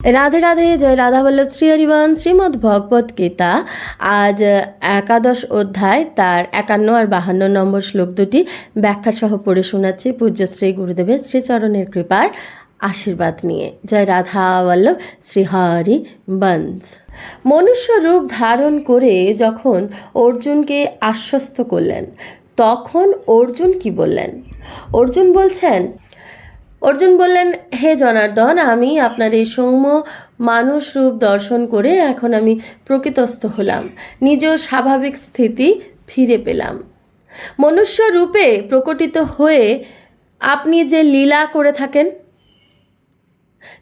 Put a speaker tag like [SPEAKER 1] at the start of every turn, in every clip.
[SPEAKER 1] রাধে রাধে, জয় রাধা বল্লভ, শ্রী হরিবন শ্রীমদ্ ভগবত গীতা। আজ একাদশ অধ্যায়, তার একান্ন আর বাহান্ন নম্বর শ্লোক দুটি ব্যাখ্যা সহ পড়ে শোনাচ্ছি। পূজ্য শ্রী গুরুদেবের শ্রীচরণের কৃপার আশীর্বাদ নিয়ে। জয় রাধা বল্লভ, শ্রী হরি বংশ মনুষ্য রূপ ধারণ করে যখন অর্জুনকে আশ্বস্ত করলেন, তখন অর্জুন কি বললেন? অর্জুন বলছেন অর্জুন বললেন, হে জনার্দন, আমি আপনার এই সৌম্য মানুষ রূপ দর্শন করে এখন আমি প্রকৃতস্থ হলাম। নিজ স্বাভাবিক স্থিতি ফিরে পেলাম। মনুষ্য রূপে প্রকটিত হয়ে আপনি যে লীলা করে থাকেন,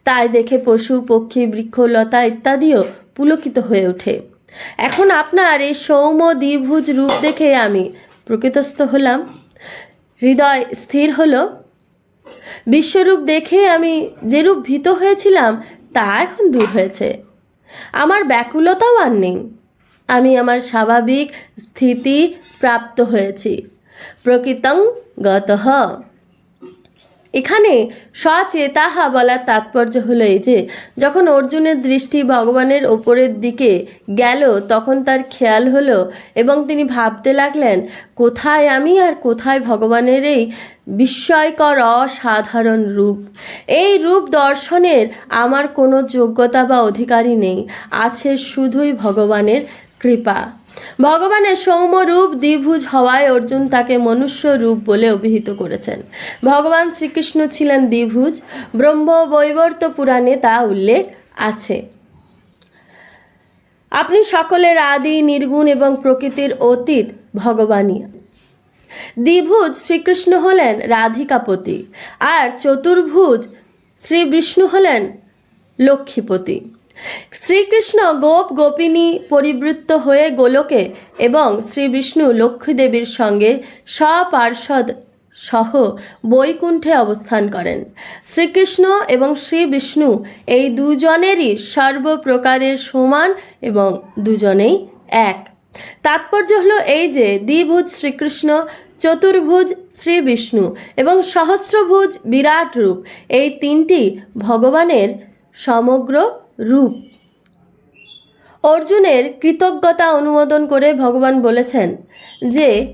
[SPEAKER 1] তাই দেখে পশু, পক্ষী বৃক্ষলতা ইত্যাদিও পুলকিত হয়ে ওঠে। এখন আপনার এই সৌম্য দ্বিভুজ রূপ দেখে আমি প্রকৃতস্থ হলাম। হৃদয় স্থির হলো বিশ্বরূপ দেখে আমি যেরূপ ভীত হয়েছিলাম, তা এখন দূর হয়েছে। আমার ব্যাকুলতাও আর নেই। আমি আমার স্বাভাবিক স্থিতি প্রাপ্ত হয়েছি। প্রকৃতং গতঃ। এখানে সচেতাহা বলার তাৎপর্য হলো এই যে, যখন অর্জুনের দৃষ্টি ভগবানের ওপরের দিকে গেল, তখন তার খেয়াল হলো এবং তিনি ভাবতে লাগলেন, কোথায় আমি আর কোথায় ভগবানের এই বিস্ময়কর অসাধারণ রূপ? এই রূপ দর্শনের আমার কোনো যোগ্যতা বা অধিকারই নেই, আছে শুধুই ভগবানের কৃপা। ভগবানের সৌম্যরূপ দ্বিভুজ হওয়ায় অর্জুন তাকে মনুষ্য রূপ বলে অভিহিত করেছেন। ভগবান শ্রীকৃষ্ণ ছিলেন দ্বিভুজ, ব্রহ্ম বৈবর্ত পুরাণে তা উল্লেখ আছে। আপনি সকলের আদি, নির্গুণ এবং প্রকৃতির অতীত ভগবানই। দ্বিভুজ শ্রীকৃষ্ণ হলেন রাধিকাপতি, আর চতুর্ভুজ শ্রী বিষ্ণু হলেন লক্ষ্মীপতি। শ্রীকৃষ্ণ গোপ গোপিনী পরিবৃত্ত হয়ে গোলকে এবং শ্রী বিষ্ণু লক্ষ্মী দেবীর সঙ্গে সপার্ষদ সহ বৈকুণ্ঠে অবস্থান করেন। শ্রীকৃষ্ণ এবং শ্রী বিষ্ণু এই দুজনেরই সর্বপ্রকারের সমান এবং দুজনেই এক। তাৎপর্য হলো এই যে, দ্বিভুজ শ্রীকৃষ্ণ, চতুর্ভুজ শ্রী বিষ্ণু এবং সহস্রভুজ বিরাট রূপ, এই তিনটি ভগবানের সমগ্র রূপ। অর্জুনের কৃতজ্ঞতা অনুমোদন করে ভগবান বলেছেন যে,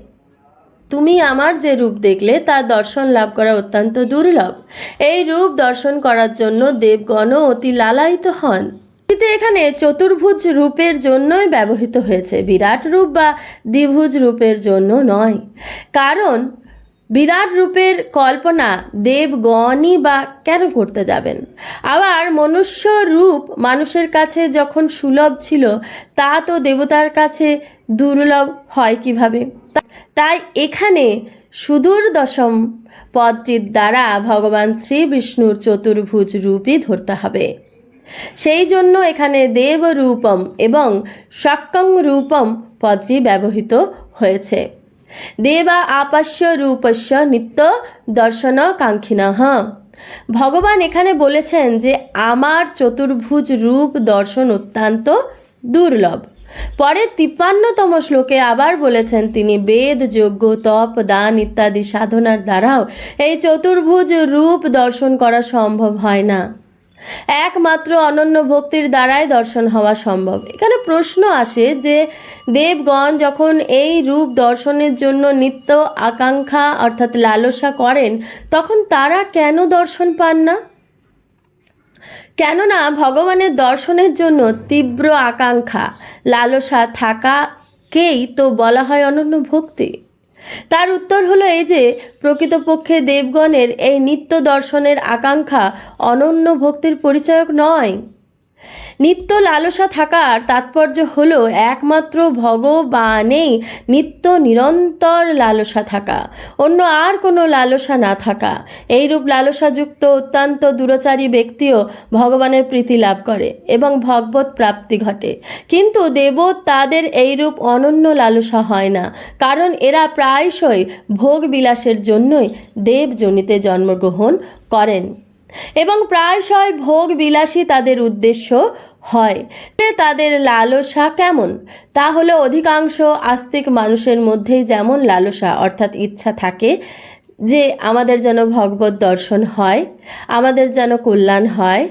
[SPEAKER 1] তুমি আমার যে রূপ দেখলে, তার দর্শন লাভ করা অত্যন্ত দুর্লভ। এই রূপ দর্শন করার জন্য দেবগণও অতি লালায়িত হন। কিন্তু এখানে চতুর্ভুজ রূপের জন্যই ব্যবহৃত হয়েছে। বিরাট রূপ বা দ্বিভুজ রূপের জন্য নয়। কারণ বিরাট রূপের কল্পনা দেবগণই বা কেন করতে যাবেন? আবার মনুষ্য রূপ মানুষের কাছে যখন সুলভ ছিল, তা তো দেবতার কাছে দুর্লভ হয় কীভাবে? তাই এখানে সুদূর দশম পদটির দ্বারা ভগবান শ্রী বিষ্ণুর চতুর্ভুজ রূপই ধরতে হবে। সেই জন্য এখানে দেবরূপম এবং শক্কং রূপম পদটি ব্যবহৃত হয়েছে। দেবা আপাস্য রূপস্য নিত্য দর্শন কাঙ্ক্ষিনঃ ভগবান এখানে বলেছেন যে, আমার চতুর্ভুজ রূপ দর্শন অত্যন্ত দুর্লভ। পরে তিপ্পান্নতম শ্লোকে আবার বলেছেন, তিনি বেদ, যজ্ঞ, তপ, দান ইত্যাদি সাধনার দ্বারাও এই চতুর্ভুজ রূপ দর্শন করা সম্ভব হয় না। একমাত্র অনন্য ভক্তির দ্বারাই দর্শন হওয়া সম্ভব। এখানে প্রশ্ন আসে যে দেবগণ যখন এই রূপ দর্শনের জন্য নিত্য আকাঙ্ক্ষা অর্থাৎ লালসা করেন, তখন তারা কেন দর্শন পান না? কেননা ভগবানের দর্শনের জন্য তীব্র আকাঙ্ক্ষা, লালসা থাকাকেই তো বলা হয় অনন্য ভক্তি। তার উত্তর হলো এই যে, প্রকৃতপক্ষে দেবগণের এই নিত্য দর্শনের আকাঙ্ক্ষা অনন্য ভক্তির পরিচয়ক নয়। নিত্য লালসা থাকার তাৎপর্য হল একমাত্র ভগবানেই নিত্য নিরন্তর লালসা থাকা। অন্য আর কোনো লালসা না থাকা। এইরূপ লালসাযুক্ত অত্যন্ত দূরচারী ব্যক্তিও ভগবানের প্রীতি লাভ করে এবং ভগবত প্রাপ্তি ঘটে। কিন্তু দেব তাদের এইরূপ অনন্য লালসা হয় না, কারণ এরা প্রায়শই ভোগ বিলাসের জন্যই দেবজনিতে জন্মগ্রহণ করেন। এবং প্রায়শই ভোগ বিলাসী তাদের উদ্দেশ্য হয়। তে তাদের লালসা কেমন? তা হলো অধিকাংশ আস্তিক মানুষের মধ্যেই যেমন লালসা, অর্থাৎ ইচ্ছা থাকে যে আমাদের যেন ভগবত দর্শন হয়, আমাদের যেন কল্যাণ হয়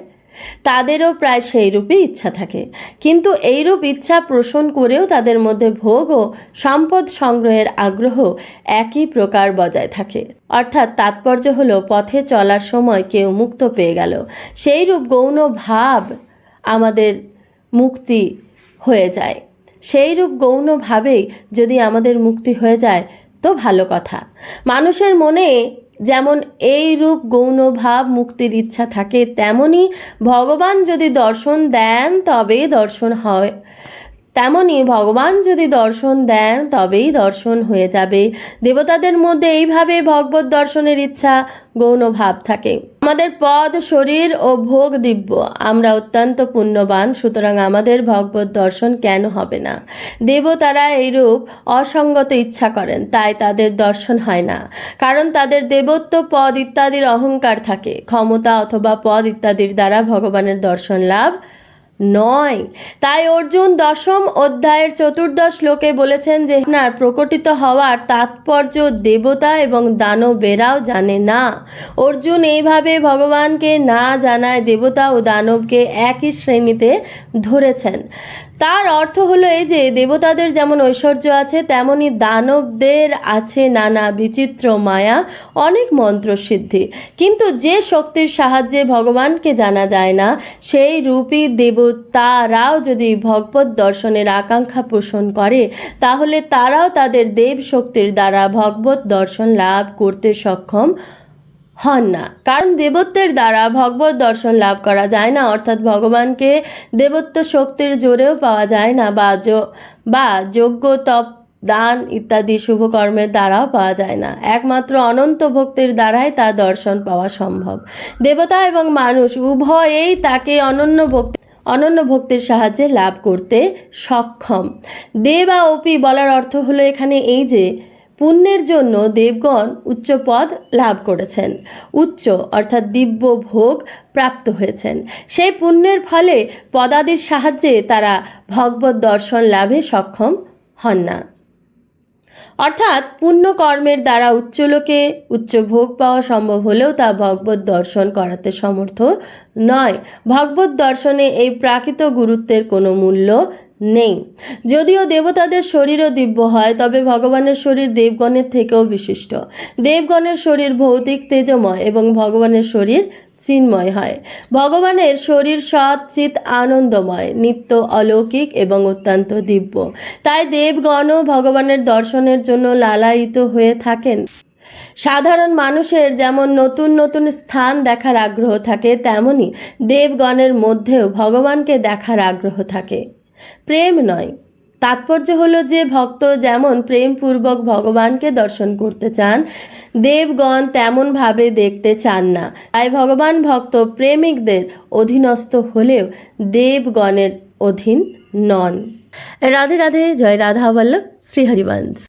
[SPEAKER 1] তাদেরও প্রায় সেই রূপই ইচ্ছা থাকে। কিন্তু এইরূপ ইচ্ছা পোষণ করেও তাদের মধ্যে ভোগ ও সম্পদ সংগ্রহের আগ্রহ একই প্রকার বজায় থাকে। অর্থাৎ তাৎপর্য হলো, পথে চলার সময় কেউ মুক্ত পেয়ে গেল। সেই রূপ গৌণ ভাব আমাদের মুক্তি হয়ে যায়। সেই রূপ গৌণভাবেই যদি আমাদের মুক্তি হয়ে যায়, তো ভালো কথা। মানুষের মনে যেমন এই রূপ গৌণ ভাব মুক্তির ইচ্ছা থাকে, তেমনি ভগবান যদি দর্শন দেন তবে দর্শন হয়। তেমনি ভগবান যদি দর্শন দেন তবেই দর্শন হয়ে যাবে। দেবতাদের মধ্যে এইভাবে ভগবত দর্শনের ইচ্ছা গৌণ ভাব থাকে। আমাদের পদ, শরীর ও ভোগ দিব্য। আমরা অত্যন্ত পুণ্যবান, সুতরাং আমাদের ভগবত দর্শন কেন হবে না? দেবতারা এইরূপ অসঙ্গত ইচ্ছা করেন, তাই তাদের দর্শন হয় না। কারণ তাদের দেবত্ব, পদ ইত্যাদির অহংকার থাকে। ক্ষমতা অথবা পদ ইত্যাদির দ্বারা ভগবানের দর্শন লাভ নয়। তাই অর্জুন দশম অধ্যায়ের চতুর্দশ লোকে বলেছেন যে, আপনার প্রকটিত হওয়ার তাৎপর্য দেবতা এবং দানবেরাও জানে না। অর্জুন এইভাবে ভগবানকে না জানায় দেবতা ও দানবকে একই শ্রেণীতে ধরেছেন। তার অর্থ হলো এই যে, দেবতাদের যেমন ঐশ্বর্য আছে, তেমনি দানবদের আছে নানা বিচিত্র মায়া, অনেক মন্ত্রসিদ্ধি। কিন্তু যে শক্তির সাহায্যে ভগবানকে জানা যায় না, সেই রূপী দেবতারাও যদি ভগবত দর্শনের আকাঙ্ক্ষা পোষণ করে, তাহলে তারাও তাদের দেব শক্তির দ্বারা ভগবত দর্শন লাভ করতে সক্ষম হন না। কারণ দেবত্বের দ্বারা ভগবত দর্শন লাভ করা যায় না, অর্থাৎ ভগবানকে দেবত্ব শক্তির জোরেও পাওয়া যায় না বা বা যোগ্য তপ, দান ইত্যাদি শুভ কর্মের দ্বারাও পাওয়া যায় না। একমাত্র অনন্ত ভক্তির দ্বারাই তার দর্শন পাওয়া সম্ভব। দেবতা এবং মানুষ উভয়েই তাকে অনন্য ভক্তি অনন্য ভক্তের সাহায্যে লাভ করতে সক্ষম। দেবা অপি বলার অর্থ হলো এখানে এই যে, পুণ্যের জন্য দেবগণ উচ্চ পদ লাভ করেছেন। উচ্চ, অর্থাৎ দিব্য ভোগ প্রাপ্ত হয়েছেন। সেই পুণ্যের ফলে পদাদির সাহায্যে তারা ভগবত দর্শন লাভে সক্ষম হন না। অর্থাৎ পুণ্য কর্মের দ্বারা উচ্চলোকে উচ্চ ভোগ পাওয়া সম্ভব হলেও তা ভগবত দর্শন করাতে সমর্থ নয়। ভগবত দর্শনে এই প্রাকৃত গুরুত্বের কোনো মূল্য নেই। যদিও দেবতাদের শরীরও দিব্য হয়, তবে ভগবানের শরীর দেবগণের থেকেও বিশিষ্ট। দেবগণের শরীর ভৌতিক, তেজময় এবং ভগবানের শরীর চিন্ময় হয়। ভগবানের শরীর সৎ, চিত, আনন্দময়, নিত্য অলৌকিক এবং অত্যন্ত দিব্য। তাই দেবগণও ভগবানের দর্শনের জন্য লালায়িত হয়ে থাকেন। সাধারণ মানুষের যেমন নতুন নতুন স্থান দেখার আগ্রহ থাকে, তেমনি দেবগণের মধ্যেও ভগবানকে দেখার আগ্রহ থাকে। প্রেম নয় তাৎপর্য হলো যে ভক্ত যেমন প্রেমপূর্বক ভগবানকে দর্শন করতে চান, দেবগণ তেমনভাবে দেখতে চান না। তাই ভগবান ভক্ত প্রেমিকদের অধীনস্থ হলেও দেবগণের অধীন নন। রাধে রাধে, জয় রাধা বল্লভ, শ্রীহরিবংশ।